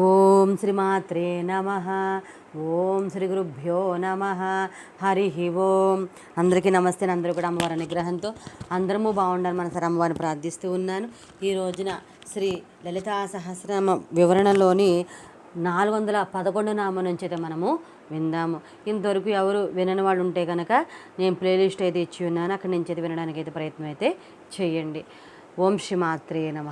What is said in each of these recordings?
ఓం శ్రీమాత్రే నమ. ఓం శ్రీ గురుభ్యో నమ. హరి ఓం. అందరికీ నమస్తే అందరూ కూడా అమ్మవారి అనుగ్రహంతో అందరము బాగుండాలి మన సరే అమ్మవారిని ప్రార్థిస్తూ ఉన్నాను. ఈ రోజున శ్రీ లలితా సహస్రనామ వివరణలోని నాలుగు వందల పదకొండు నామం నుంచి అయితే మనము విందాము. ఇంతవరకు ఎవరు వినని వాళ్ళు ఉంటే కనుక నేను ప్లేలిస్ట్ అయితే ఇచ్చి ఉన్నాను. అక్కడి నుంచి అయితే వినడానికి అయితే ప్రయత్నం అయితే చేయండి. ఓం శ్రీ మాత్రే నమ.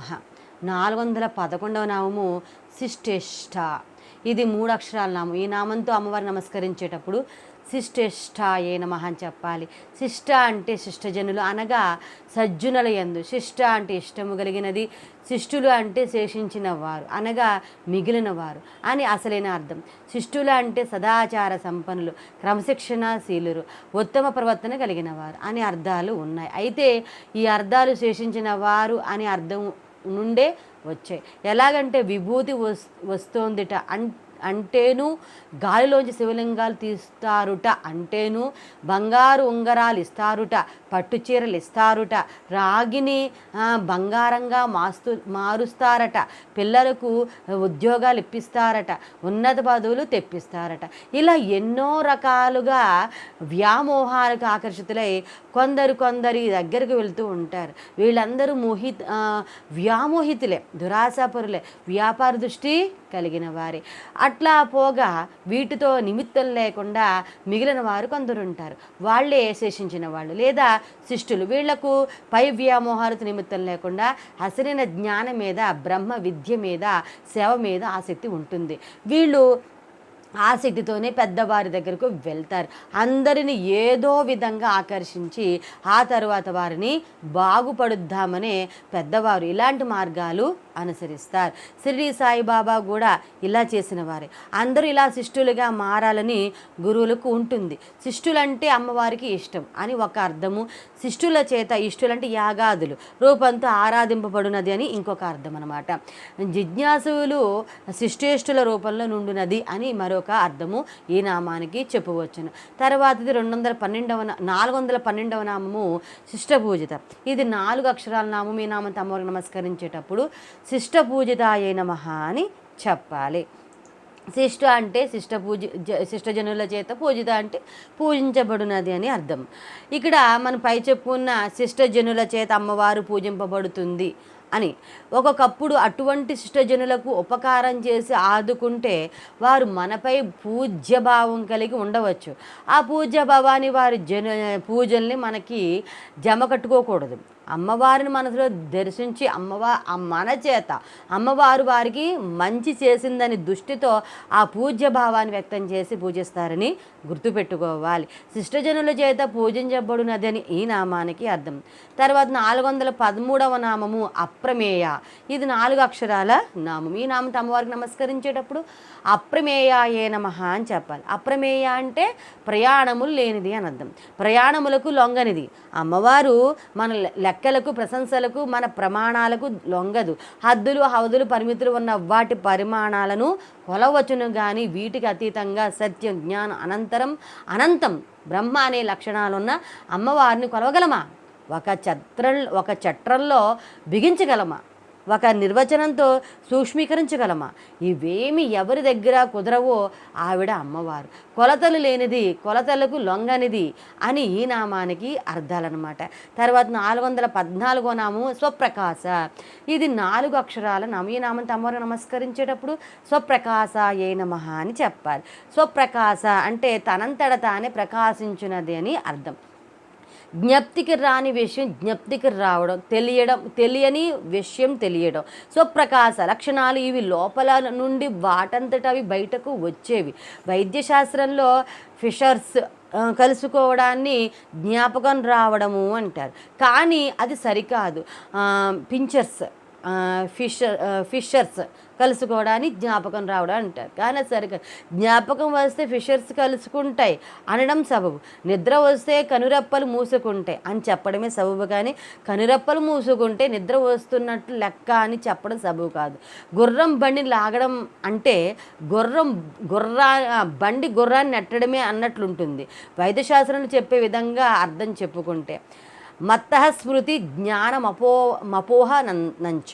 నాలుగు వందల పదకొండవ నామము శిష్టేష్ట. ఇది మూడు అక్షరాల నామం. ఈ నామంతో అమ్మవారిని నమస్కరించేటప్పుడు శిష్టేష్ట ఏ నమ అని చెప్పాలి. శిష్ట అంటే శిష్టజనులు అనగా సజ్జనుల యందు. శిష్ట అంటే ఇష్టము కలిగినది. శిష్టులు అంటే శేషించిన వారు. అనగా మిగిలిన వారు అని అసలైన అర్థం. శిష్టులు అంటే సదాచార సంపన్నులు క్రమశిక్షణశీలురు ఉత్తమ ప్రవర్తన కలిగిన వారు అని అర్థాలు ఉన్నాయి. అయితే ఈ అర్థాలు శేషించిన వారు అని అర్థం నుండే వచ్చాయి. ఎలాగంటే విభూతి వస్ వస్తోందిట అన్ అంటేను గాలిలోంచి శివలింగాలు తీస్తారుట అంటేను బంగారు ఉంగరాలు ఇస్తారుట పట్టు చీరలు ఇస్తారుట రాగిని బంగారంగా మాస్తు మారుస్తారట పిల్లలకు ఉద్యోగాలు ఇప్పిస్తారట ఉన్నత పదవులు తెప్పిస్తారట. ఇలా ఎన్నో రకాలుగా వ్యామోహాలకు ఆకర్షితులై కొందరు కొందరి దగ్గరకు వెళ్తూ ఉంటారు. వీళ్ళందరూ మోహి వ్యామోహితులే దురాశాపరులే వ్యాపార దృష్టి కలిగిన వారే. అట్లా పోగా వీటితో నిమిత్తం లేకుండా మిగిలిన వారు కొందరు ఉంటారు వాళ్ళే శేషించిన వాళ్ళు. లేదా శిష్టులు. వీళ్ళకు పై వ్యామోహాలతో నిమిత్తం లేకుండా అసలైన జ్ఞానం మీద బ్రహ్మ విద్య మీద సేవ మీద ఆసక్తి ఉంటుంది. వీళ్ళు ఆసక్తితోనే పెద్దవారి దగ్గరకు వెళ్తారు. అందరిని ఏదో విధంగా ఆకర్షించి ఆ తర్వాత వారిని బాగుపడుద్దామనే పెద్దవారు. ఇలాంటి మార్గాలు అనుసరిస్తారు. షిరిడి సాయిబాబా కూడా ఇలా చేసిన వారే అందరూ ఇలా శిష్టులుగా మారాలని గురువులకు ఉంటుంది. శిష్టులంటే అమ్మవారికి ఇష్టం అని ఒక అర్థము. శిష్టుల చేత ఇష్టులంటే యాగాదులు. రూపంతో ఆరాధింపబడినది అని ఇంకొక అర్థం అనమాట జిజ్ఞాసులు శిష్టేష్టుల రూపంలో నుండినది అని మరొక అర్థము. ఈ నామానికి చెప్పవచ్చును. తర్వాతది రెండు వందల పన్నెండవ నాలుగు వందల పన్నెండవ నామము శిష్టపూజిత. ఇది నాలుగు అక్షరాల నామం. ఈ నామం అమ్మవారికి నమస్కరించేటప్పుడు శిష్టపూజితాయ నమ అని చెప్పాలి. శిష్ట అంటే శిష్ట పూజ జ- శిష్టజనుల చేత పూజిత అంటే పూజించబడినది అని అర్థం. ఇక్కడ మనం పై చెప్పుకున్న శిష్టజనుల చేత అమ్మవారు పూజింపబడుతుంది అని. ఒక్కొక్కప్పుడు అటువంటి శిష్టజనులకు ఉపకారం చేసి ఆదుకుంటే వారు మనపై పూజ్యభావం కలిగి ఉండవచ్చు. ఆ పూజ్యభావాన్ని వారి జన పూజల్ని మనకి జమ కట్టుకోకూడదు. అమ్మవారిని మనసులో దర్శించి అమ్మవా మన చేత అమ్మవారు వారికి మంచి చేసిందని దృష్టితో ఆ పూజ్య భావాన్ని వ్యక్తం చేసి పూజిస్తారని గుర్తుపెట్టుకోవాలి. శిష్టజనుల చేత పూజించబడినదని ఈ నామానికి అర్థం. తర్వాత నాలుగు వందల పదమూడవ నామము అప్రమేయ. ఇది నాలుగు అక్షరాల నామం ఈ నామం అమ్మవారికి నమస్కరించేటప్పుడు అప్రమేయ ఏ నమ అని చెప్పాలి. అప్రమేయ అంటే ప్రయాణములు లేనిది అని అర్థం. ప్రయాణములకు లొంగనిది. అమ్మవారు మన లెక్కలకు ప్రశంసలకు మన ప్రమాణాలకు లొంగదు. హద్దులు హవదులు పరిమితులు ఉన్న వాటి పరిమాణాలను కొలవచ్చును కానీ వీటికి అతీతంగా సత్యం జ్ఞానం అనంతరం అనంతం బ్రహ్మ అనే లక్షణాలున్న అమ్మవారిని కొలవగలమా? ఒక చత్ర ఒక చట్రంలో బిగించగలమా? ఒక నిర్వచనంతో సూక్ష్మీకరించగలమా? ఇవేమి ఎవరి దగ్గర కుదరవో ఆవిడ అమ్మవారు. కొలతలు లేనిది కొలతలకు లొంగనిది అని ఈ నామానికి అర్థాలన్నమాట. తర్వాత నాలుగు వందల పద్నాలుగో నామము స్వప్రకాశ. ఇది నాలుగు అక్షరాల నామం. ఈ నామంతో అమ్మవారు నమస్కరించేటప్పుడు స్వప్రకాశ ఏ నమ అని చెప్పాలి. స్వప్రకాశ అంటే తనంతట తానే ప్రకాశించున్నది అని అర్థం. జ్ఞప్తికి రాని విషయం జ్ఞప్తికి రావడం తెలియడం తెలియని విషయం తెలియడం. సో ప్రకాశ లక్షణాలు ఇవి లోపల నుండి వాటంతట అవి బయటకు వచ్చేవి. వైద్యశాస్త్రంలో ఫిషర్స్ కలుసుకోవడాన్ని జ్ఞాపకం రావడము అంటారు. కానీ అది సరికాదు. పించర్స్. ఫిషర్ ఫిషర్స్ కలుసుకోవడాన్ని జ్ఞాపకం రావడం అంటారు కానీ సరిగ్గా జ్ఞాపకం వస్తే ఫిషర్స్ కలుసుకుంటాయి అనడం సబబు. నిద్ర వస్తే కనురెప్పలు మూసుకుంటాయి అని చెప్పడమే సబబు కానీ కనురెప్పలు మూసుకుంటే నిద్ర వస్తున్నట్టు లెక్క అని చెప్పడం సబబు కాదు. గుర్రం బండిని లాగడం అంటే గుర్రం గుర్రా బండి గుర్రాన్ని నెట్టడమే అన్నట్లుంటుంది. వైద్యశాస్త్రంలో చెప్పే విధంగా అర్థం చెప్పుకుంటే. మత్త స్మృతి జ్ఞానం అపో మపోహ నంచ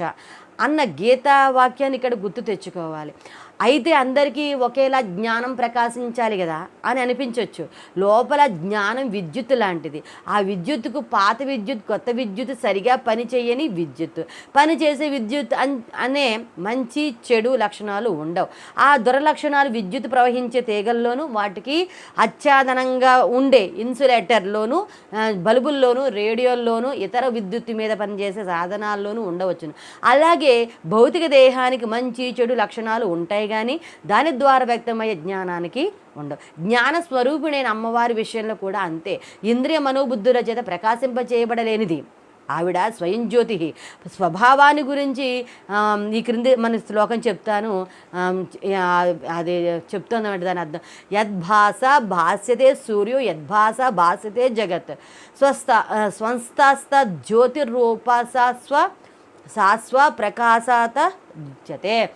అన్న గీతా వాక్యాన్ని ఇక్కడ గుర్తు తెచ్చుకోవాలి. అయితే అందరికీ ఒకేలా జ్ఞానం ప్రకాశించాలి కదా అని అనిపించవచ్చు లోపల జ్ఞానం విద్యుత్ లాంటిది. ఆ విద్యుత్కు పాత విద్యుత్ కొత్త విద్యుత్ సరిగా పని చేయని విద్యుత్. పని చేసే విద్యుత్ అన్- అనే మంచి చెడు లక్షణాలు ఉండవు. ఆ దురలక్షణాలు విద్యుత్ ప్రవహించే తీగల్లోనూ వాటికి అత్యాధనంగా ఉండే ఇన్సులేటర్లోను బల్బుల్లోనూ రేడియోల్లోనూ ఇతర విద్యుత్ మీద పనిచేసే సాధనాల్లోనూ ఉండవచ్చును. అలాగే భౌతిక దేహానికి మంచి చెడు లక్షణాలు ఉంటాయి కానీ దాని ద్వారా వ్యక్తమయ్యే జ్ఞానానికి ఉండవు. జ్ఞాన స్వరూపిణైన అమ్మవారి విషయంలో కూడా అంతే. ఇంద్రియ మనోబుద్ధుల చేత ప్రకాశింపచేయబడలేనిది. ఆవిడ స్వయం జ్యోతి స్వభావాన్ని గురించి ఈ క్రింది మన శ్లోకం చెప్తాను. అది చెప్తుందన్నమాట దాని అర్థం. యద్భాస భాస్యతే సూర్యో యద్భాస భాస్యతే జగత్. స్వస్థ ఆ, స్వంస్థాస్త జ్యోతిరూప స్వ సాస్వ ప్రకాశాత జతే.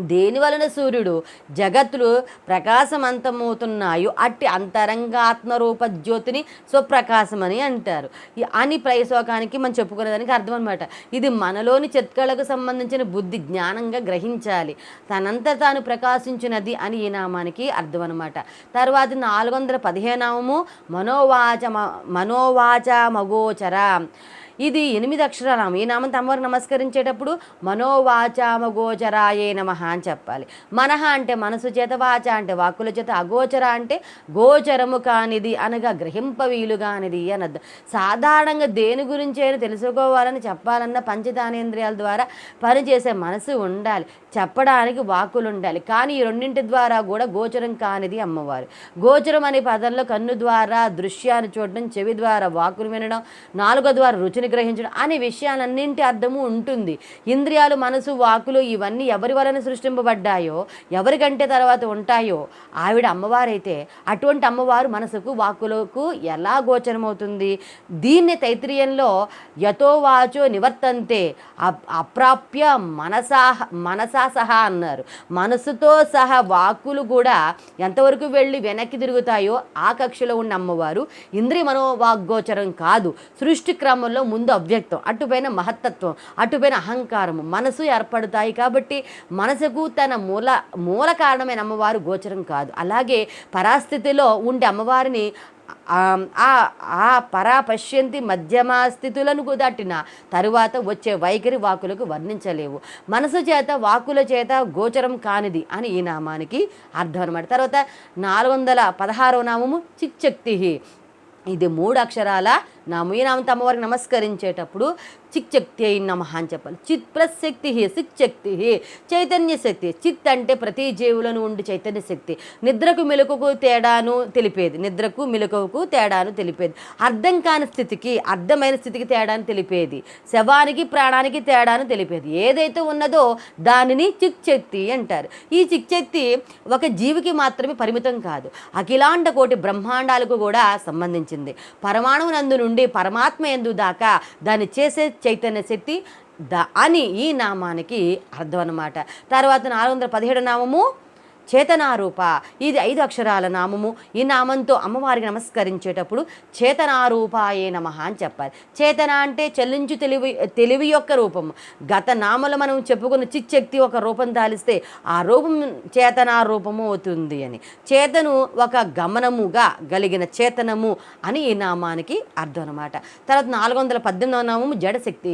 దేని వలన సూర్యుడు? జగత్తులు ప్రకాశమంతమవుతున్నాయో అట్టి అంతరంగాత్మరూప జ్యోతిని స్వప్రకాశమని అంటారు. అని ప్రయశోకానికి మనం చెప్పుకునేదానికి అర్థం అనమాట ఇది మనలోని చిత్కళకు సంబంధించిన బుద్ధి జ్ఞానంగా గ్రహించాలి. తనంత తాను ప్రకాశించినది అని ఈ నామానికి అర్థం అనమాట తర్వాత నాలుగు వందల పదిహేనామము మనోవాచ మ- మనోవాచ మగోచర. ఇది ఎనిమిది అక్షరాలు. నామం. ఈ నామం తమవారు నమస్కరించేటప్పుడు మనోవాచామగోచరాయే నమ అని చెప్పాలి. మనహ అంటే మనసు చేత వాచ అంటే వాక్కుల చేత అగోచర అంటే గోచరము కానిది అనగా గ్రహింప వీలుగానిది అనర్థం సాధారణంగా దేని గురించి అయినా తెలుసుకోవాలని చెప్పాలన్న పంచదానేంద్రియాల ద్వారా పనిచేసే మనసు ఉండాలి. చెప్పడానికి వాక్కులు ఉండాలి. కానీ ఈ రెండింటి ద్వారా కూడా గోచరం కానిది అమ్మవారు. గోచరం అనే పదంలో కన్ను ద్వారా దృశ్యాన్ని చూడడం చెవి ద్వారా వాక్కులు వినడం నాలుగో ద్వారా రుచిని గ్రహించడం అనే విషయాలన్నింటి అర్థము ఉంటుంది. ఇంద్రియాలు మనసు వాకులు ఇవన్నీ ఎవరి వలన సృష్టింపబడ్డాయో ఎవరికంటే తర్వాత ఉంటాయో ఆవిడ అమ్మవారైతే అటువంటి అమ్మవారు మనసుకు వాక్కులకు ఎలా గోచరమవుతుంది? దీన్ని తైత్రీయంలో యథోవాచో నివర్తంతే అప్- అప్రాప్య మనసా మనసా సహా అన్నారు. మనసుతో సహా వాక్కులు కూడా ఎంతవరకు వెళ్ళి వెనక్కి తిరుగుతాయో ఆ కక్షలో ఉన్న అమ్మవారు ఇంద్రియ మనోవాగ్గోచరం కాదు. సృష్టి క్రమంలో ముందు అవ్యక్తం అటుపైన మహత్తత్వం అటుపైన అహంకారము. మనసు ఏర్పడతాయి కాబట్టి మనసుకు తన మూల మూల కారణమైన అమ్మవారు గోచరం కాదు. అలాగే పరాస్థితిలో ఉండే అమ్మవారిని ఆ ఆ- ఆ పరా పశ్యంతి మధ్యమా స్థితులను దాటిన తరువాత వచ్చే వైఖరి వాకులకు వర్ణించలేవు. మనసు చేత వాకుల చేత గోచరం కానిది అని ఈ నామానికి అర్థం అనమాట తర్వాత నాలుగు వందల పదహారవ నామము చిక్చక్తి ఇది మూడు అక్షరాల నాము ఈ అమ్మవారికి నమస్కరించేటప్పుడు చిక్శక్తి అయి నమ అని చెప్పాలి. చిత్ ప్లస్ శక్తి శక్తి చైతన్య శక్తి. చిత్ అంటే ప్రతి జీవులను ఉండి చైతన్య శక్తి. నిద్రకు మెలకుకు తేడాను తెలిపేది. నిద్రకు మెలకువకు తేడాను తెలిపేది. అర్థం కాని స్థితికి అర్థమైన స్థితికి తేడాను తెలిపేది. శవానికి ప్రాణానికి తేడాను తెలిపేది. ఏదైతే ఉన్నదో దానిని చిక్శక్తి అంటారు. ఈ చిక్శక్తి ఒక జీవికి మాత్రమే పరిమితం కాదు. అఖిలాండ కోటి బ్రహ్మాండాలకు కూడా సంబంధించింది. పరమాణువు నందు నుండి పరమాత్మ ఎందు దాకా దాన్ని చేసే చైతన్య శక్తి ద అని ఈ నామానికి అర్థం అన్నమాట. తర్వాత నాలుగు వందల పదిహేడు నామము చేతనారూప. ఇది ఐదు అక్షరాల నామము. ఈ నామంతో అమ్మవారికి నమస్కరించేటప్పుడు చేతనారూపాయే నమ అని చెప్పాలి. చేతన అంటే చెల్లించు తెలివి తెలివి యొక్క రూపము. గత నామలు మనం చెప్పుకున్న చిచ్చక్తి ఒక రూపం దాలిస్తే ఆ రూపం చేతనా రూపము అవుతుంది అని. చేతను ఒక గమనముగా కలిగిన చేతనము అని ఈ నామానికి అర్థం అనమాట తర్వాత నాలుగు వందల పద్దెనిమిదవ నామము జడశక్తి.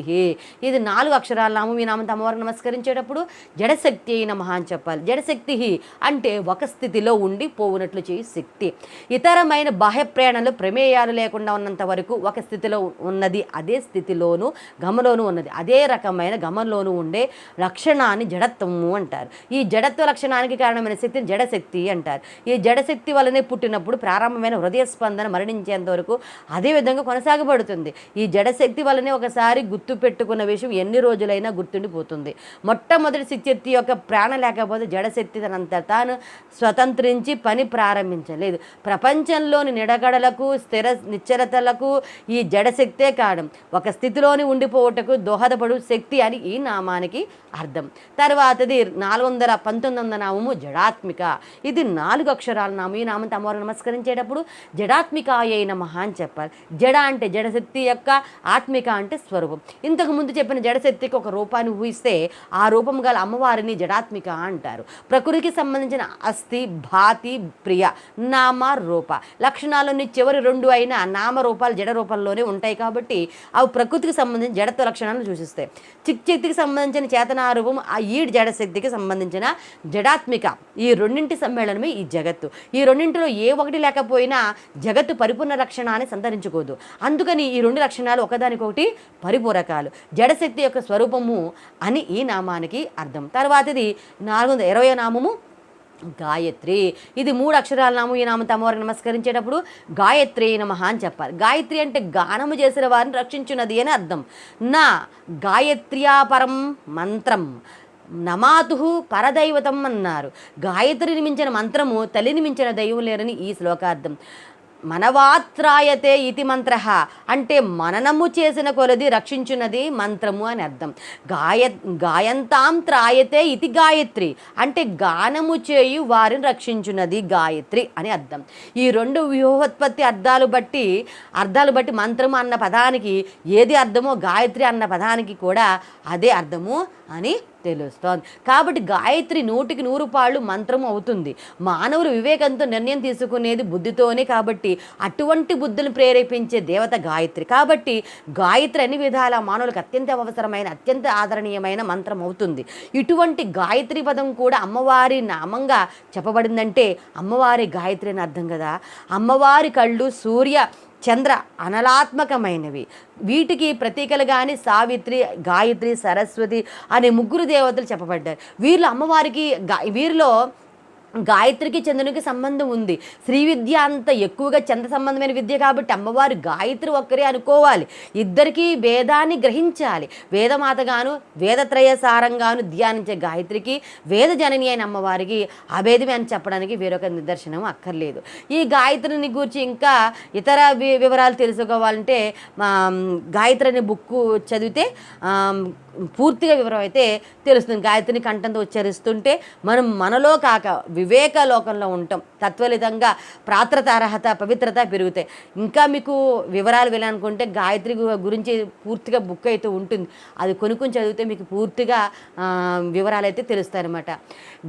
ఇది నాలుగు అక్షరాల నామం. ఈ నామంతో అమ్మవారికి నమస్కరించేటప్పుడు జడశక్తి నమ అని చెప్పాలి. జడశక్తి అంటే ఒక స్థితిలో ఉండి పోవునట్లు చేయి శక్తి. ఇతరమైన బాహ్య ప్రేరణలు ప్రమేయాలు లేకుండా ఉన్నంత వరకు ఒక స్థితిలో ఉన్నది అదే స్థితిలోను గమలోను ఉన్నది. అదే రకమైన గమనంలోను ఉండే లక్షణాన్ని జడత్వము అంటారు. ఈ జడత్వ లక్షణానికి కారణమైన శక్తిని జడశక్తి అంటారు. ఈ జడశక్తి వలనే పుట్టినప్పుడు ప్రారంభమైన హృదయ స్పందన మరణించేంత వరకు అదే విధంగా కొనసాగబడుతుంది. ఈ జడశక్తి వలనే ఒకసారి గుర్తు పెట్టుకున్న విషయం ఎన్ని రోజులైనా గుర్తుండిపోతుంది. మొట్టమొదటి శక్తి యొక్క ప్రాణ లేకపోతే జడశక్తి తనంత తాను స్వతంత్రించి పని ప్రారంభించలేదు. ప్రపంచంలోని నిడగడలకు స్థిర నిశ్చలతలకు ఈ జడశక్తే కారణం. ఒక స్థితిలోని ఉండిపోవటకు దోహదపడు శక్తి అని ఈ నామానికి అర్థం. తర్వాతది నాలుగు వందల పంతొమ్మిది వందల నామము జడాత్మిక. ఇది నాలుగు అక్షరాల నామం. ఈ నామంతో అమ్మవారు నమస్కరించేటప్పుడు జడాత్మిక అయిన అని చెప్పాలి. జడ అంటే జడశక్తి యొక్క ఆత్మిక అంటే స్వరూపం. ఇంతకు ముందు చెప్పిన జడశక్తికి ఒక రూపాన్ని ఊహిస్తే ఆ రూపం గల అమ్మవారిని జడాత్మిక అంటారు. ప్రకృతికి సంబంధించిన అస్థి భాతి ప్రియ నామ రూప లక్షణాలన్నీ చివరి రెండు అయిన నామ రూపాలు జడ రూపంలోనే ఉంటాయి కాబట్టి అవి ప్రకృతికి సంబంధించిన జడత్వ లక్షణాలను సూచిస్తాయి. చిక్చక్తికి సంబంధించిన చేతనారూపం ఆ ఈడ్ జడశక్తికి సంబంధించిన జడాత్మిక. ఈ రెండింటి సమ్మేళనమే ఈ జగత్తు. ఈ రెండింటిలో ఏ ఒకటి లేకపోయినా జగత్తు పరిపూర్ణ లక్షణాన్ని సంతరించుకోదు. అందుకని ఈ రెండు లక్షణాలు ఒకదానికొకటి పరిపూరకాలు. జడశక్తి యొక్క స్వరూపము అని ఈ నామానికి అర్థం. తర్వాతది నాలుగు వందల ఇరవై నామము గాయత్రి. ఇది మూడు అక్షరాల నాము ఈ నామ అమ్మవారికి నమస్కరించేటప్పుడు గాయత్రి నమః అని చెప్పాలి. గాయత్రి అంటే గానము చేసిన వారిని రక్షించున్నది అని అర్థం. నా గాయత్ర్యాపరం మంత్రం. నమాతు పరదైవతం అన్నారు. గాయత్రిని మించిన మంత్రము తల్లిని మించిన దైవం లేరని ఈ శ్లోకార్థం. మనవాత్రాయతే ఇతి మంత్ర. అంటే మననము చేసిన కొలది రక్షించున్నది మంత్రము అని అర్థం. గాయ గాయంతాం త్రాయతే ఇతి గాయత్రి. అంటే గానము చేయు వారిని రక్షించున్నది గాయత్రి అని అర్థం. ఈ రెండు వ్యూహోత్పత్తి అర్థాలు బట్టి అర్థాలు బట్టి మంత్రము అన్న పదానికి ఏది అర్థమో గాయత్రి అన్న పదానికి కూడా అదే అర్థము అని తెలుస్తోంది. కాబట్టి గాయత్రి నూటికి నూరు పాళ్ళు మంత్రము అవుతుంది. మానవులు వివేకంతో నిర్ణయం తీసుకునేది బుద్ధితోనే కాబట్టి అటువంటి బుద్ధిని ప్రేరేపించే దేవత గాయత్రి. కాబట్టి గాయత్రి అన్ని విధాల మానవులకు అత్యంత అవసరమైన అత్యంత ఆదరణీయమైన మంత్రం అవుతుంది. ఇటువంటి గాయత్రి పదం కూడా అమ్మవారి నామంగా చెప్పబడిందంటే అమ్మవారి గాయత్రి అని అర్థం కదా. అమ్మవారి కళ్ళు సూర్య చంద్ర అనలాత్మకమైనవి. వీటికి ప్రతీకలు కానీ సావిత్రి గాయత్రి సరస్వతి అనే ముగ్గురు దేవతలు చెప్పబడ్డారు. వీళ్ళు అమ్మవారికి గా వీరిలో గాయత్రికి చంద్రునికి సంబంధం ఉంది. శ్రీ విద్య అంత ఎక్కువగా చంద్ర సంబంధమైన విద్య కాబట్టి అమ్మవారు గాయత్రి ఒక్కరే అనుకోవాలి. ఇద్దరికీ వేదాన్ని గ్రహించాలి. వేదమాతగాను వేదత్రయసారంగాను ధ్యానించే గాయత్రికి వేద జనని అయిన అమ్మవారికి అభేదమే అని చెప్పడానికి వేరొక నిదర్శనం అక్కర్లేదు. ఈ గాయత్రిని గురించి ఇంకా ఇతర వి- వివరాలు తెలుసుకోవాలంటే గాయత్రి అనే బుక్ చదివితే పూర్తిగా వివరం అయితే తెలుస్తుంది. గాయత్రిని కంఠంతో ఉచ్చరిస్తుంటే మనం మనలో కాక వివేక లోకంలో ఉంటాం. తత్వలితంగా ప్రాత్రత అర్హత పవిత్రత పెరుగుతాయి. ఇంకా మీకు వివరాలు వెళ్ళాలనుకుంటే గాయత్రి గురించి పూర్తిగా బుక్ అయితే ఉంటుంది. అది కొనుక్కొని చదివితే మీకు పూర్తిగా వివరాలు అయితే తెలుస్తాయి అనమాట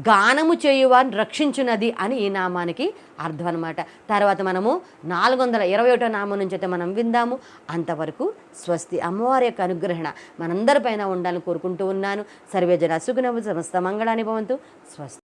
గానము చేయువారిని రక్షించున్నది అని ఈ నామానికి అర్థం అనమాట తర్వాత మనము నాలుగు వందల ఇరవై ఒకటో నామం నుంచి అయితే మనం విందాము. అంతవరకు స్వస్తి. అమ్మవారి యొక్క అనుగ్రహణ మనందరిపైన ఉండాలని కోరుకుంటూ ఉన్నాను. సర్వేజన సుఖనవు సమస్త మంగళాన్ని భవంతు. స్వస్తి